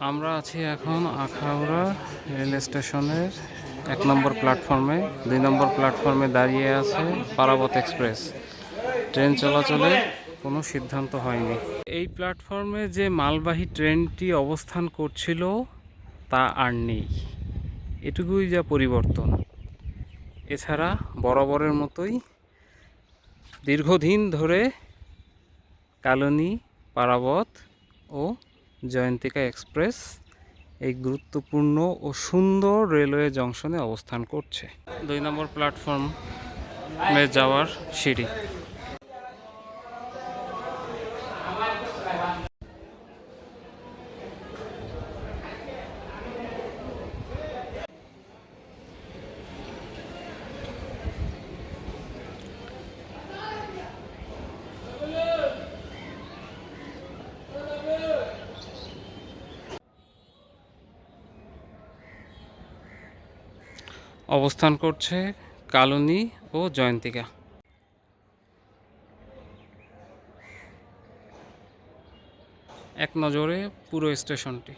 আমরা আছি এখন আখাউড়া রেল স্টেশনের এক নম্বর প্ল্যাটফর্মে, দুই নম্বর প্ল্যাটফর্মে দাঁড়িয়ে আছে পারাবত এক্সপ্রেস। ট্রেন চলাচলের কোনো সিদ্ধান্ত হয়নি। এই প্ল্যাটফর্মে যে মালবাহী ট্রেনটি অবস্থান করছিল, তা আর নেই। এটুকুই যা পরিবর্তন। এছাড়া বরাবরের মতোই দীর্ঘদিন ধরে কালনী, পারাবত ও জয়ন্তিকা এক্সপ্রেস এই গুরুত্বপূর্ণ ও সুন্দর রেলওয়ে জংশনে অবস্থান করছে। দুই নম্বর প্ল্যাটফর্মে যাওয়ার সিঁড়ি। অবস্থান করছে কালনী ও জয়ন্তিকা। এক নজরে পুরো স্টেশনটি।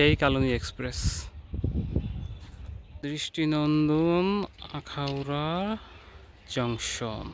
সেই কালনী এক্সপ্রেস। দৃষ্টিনন্দন আখাউড়া জংশন।